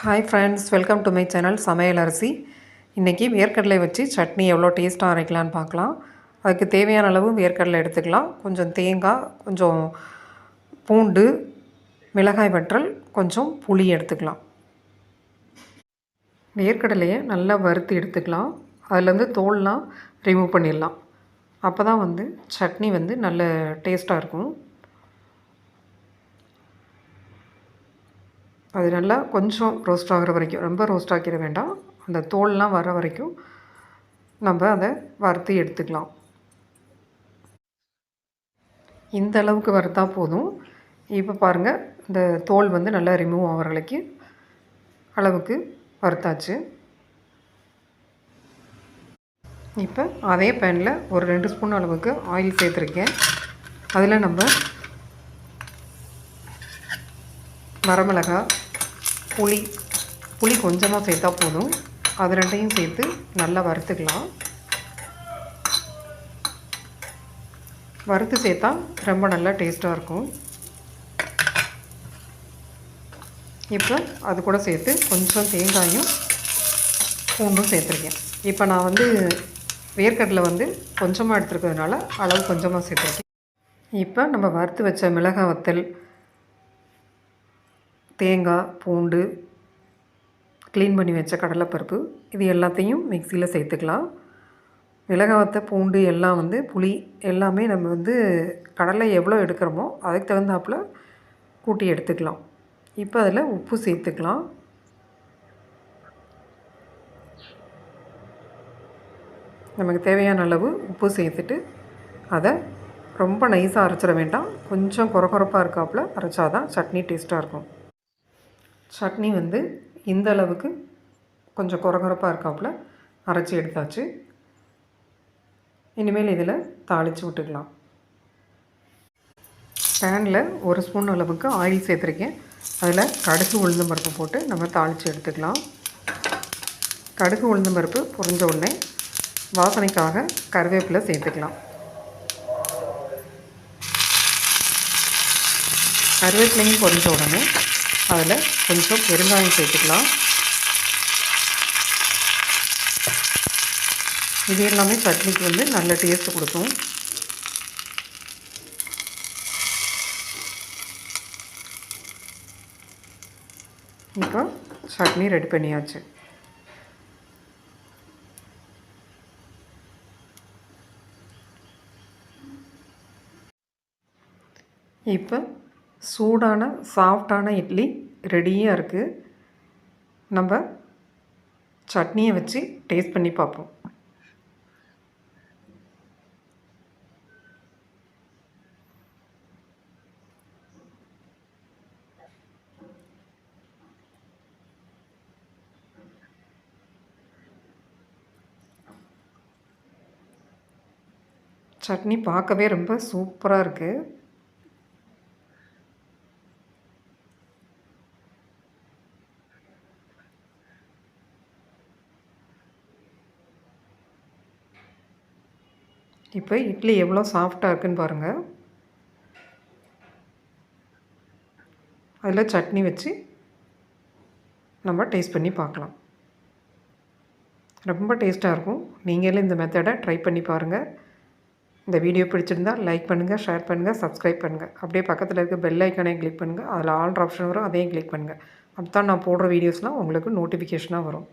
Hi friends welcome to my channel சமையல் அரிசி இன்றைக்கி வேர்க்கடலை வச்சு சட்னி எவ்வளோ டேஸ்ட்டாக அரைக்கலான்னு பார்க்கலாம். அதுக்கு தேவையான அளவு வேர்க்கடலை எடுத்துக்கலாம். கொஞ்சம் தேங்காய் கொஞ்சம் பூண்டு மிளகாய் வற்றல் கொஞ்சம் புளி எடுத்துக்கலாம். வேர்க்கடலையை நல்லா வறுத்து எடுத்துக்கலாம். அதுலேருந்து தோல்லாம் ரிமூவ் பண்ணிடலாம். அப்போ தான் வந்து சட்னி வந்து நல்ல டேஸ்ட்டாக இருக்கும். அது நல்லா கொஞ்சம் ரோஸ்ட் ஆகிற வரைக்கும். ரொம்ப ரோஸ்ட் ஆக்கிட வேண்டாம். அந்த தோல்லாம் வர வரைக்கும் நம்ம அதை வறுத்து எடுத்துக்கலாம். இந்த அளவுக்கு வறுத்தா போதும். இப்போ பாருங்கள் இந்த தோல் வந்து நல்லா ரிமூவ் ஆகிற வரைக்கும் அளவுக்கு வறுத்தாச்சு. இப்போ அதே பேனில் ஒரு ரெண்டு ஸ்பூன் அளவுக்கு ஆயில் சேர்த்துருக்கேன். அதில் நம்ம வரமிளகா புளி புளி கொஞ்சமாக சேர்த்தா போதும். அது ரெண்டையும் சேர்த்து நல்லா வறுத்துக்கலாம். வறுத்து சேர்த்தா ரொம்ப நல்லா டேஸ்ட்டாக இருக்கும். இப்போ அது கூட சேர்த்து கொஞ்சம் தேங்காயும் பூண்டும் சேர்த்துருக்கேன். இப்போ நான் வந்து வேர்க்கடலை வந்து கொஞ்சமாக எடுத்துருக்கிறதுனால அளவு கொஞ்சமாக சேர்த்துருக்கேன். இப்போ நம்ம வறுத்து வச்ச மிளகாய் வத்தல் தேங்காய் பூண்டு க்ளீன் பண்ணி வச்ச கடலைப்பருப்பு இது எல்லாத்தையும் மிக்சியில் சேர்த்துக்கலாம். மிளகாவத்தை பூண்டு எல்லாம் வந்து புளி எல்லாமே நம்ம வந்து கடலை எவ்வளோ எடுக்கிறோமோ அதுக்கு தகுந்தாப்பில் கூட்டி எடுத்துக்கலாம். இப்போ அதில் உப்பு சேர்த்துக்கலாம். நமக்கு தேவையான அளவு உப்பு சேர்த்துட்டு அதை ரொம்ப நைஸாக அரைச்சிட வேண்டாம். கொஞ்சம் குறக்குறப்பாக இருக்காப்புல அரைச்சாதான் சட்னி டேஸ்ட்டாக இருக்கும். சட்னி வந்து இந்த அளவுக்கு கொஞ்சம் குறகுறப்பாக இருக்காப்புல அரைச்சி எடுத்தாச்சு. இனிமேல் இதில் தாளித்து விட்டுக்கலாம். பேனில் ஒரு ஸ்பூன் அளவுக்கு ஆயில் சேர்த்துருக்கேன். அதில் கடுகு உளுந்தம் பருப்பு போட்டு நம்ம தாளித்து எடுத்துக்கலாம். கடுகு உளுந்தம் பருப்பு பொறிஞ்ச உடனே வாசனைக்காக கருவேப்பிலை சேர்த்துக்கலாம். கருவேப்பிலையும் பொறிஞ்ச உடனே அதில் கொஞ்சம் பெருங்காயம் சேர்த்துக்கலாம். இது எல்லாமே சட்னிக்கு வந்து நல்ல டேஸ்ட் கொடுக்கும். இப்போ சட்னி ரெடி பண்ணியாச்சு. இப்போ சூடான சாஃப்டான இட்லி ரெடியாக இருக்குது நம்ம சட்னியை வச்சு டேஸ்ட் பண்ணி பார்ப்போம். சட்னி பார்க்கவே ரொம்ப சூப்பராக இருக்குது இப்போ இட்லி எவ்வளோ சாஃப்டாக இருக்குன்னு பாருங்கள் அதில் சட்னி வச்சு நம்ம டேஸ்ட் பண்ணி பார்க்கலாம். ரொம்ப டேஸ்ட்டாக இருக்கும். நீங்களும் இந்த மெத்தடை ட்ரை பண்ணி பாருங்கள் இந்த வீடியோ பிடிச்சிருந்தால் லைக் பண்ணுங்கள் ஷேர் பண்ணுங்கள் சப்ஸ்கிரைப் பண்ணுங்கள் அப்படியே பக்கத்தில் இருக்க பெல் ஐக்கானையும் கிளிக் பண்ணுங்கள் அதில் ஆல்ட்ரு ஆப்ஷன் வரும் அதையும் கிளிக் பண்ணுங்கள் அப்போ தான் நான் போடுற வீடியோஸ்லாம் உங்களுக்கு நோட்டிஃபிகேஷனாக வரும்.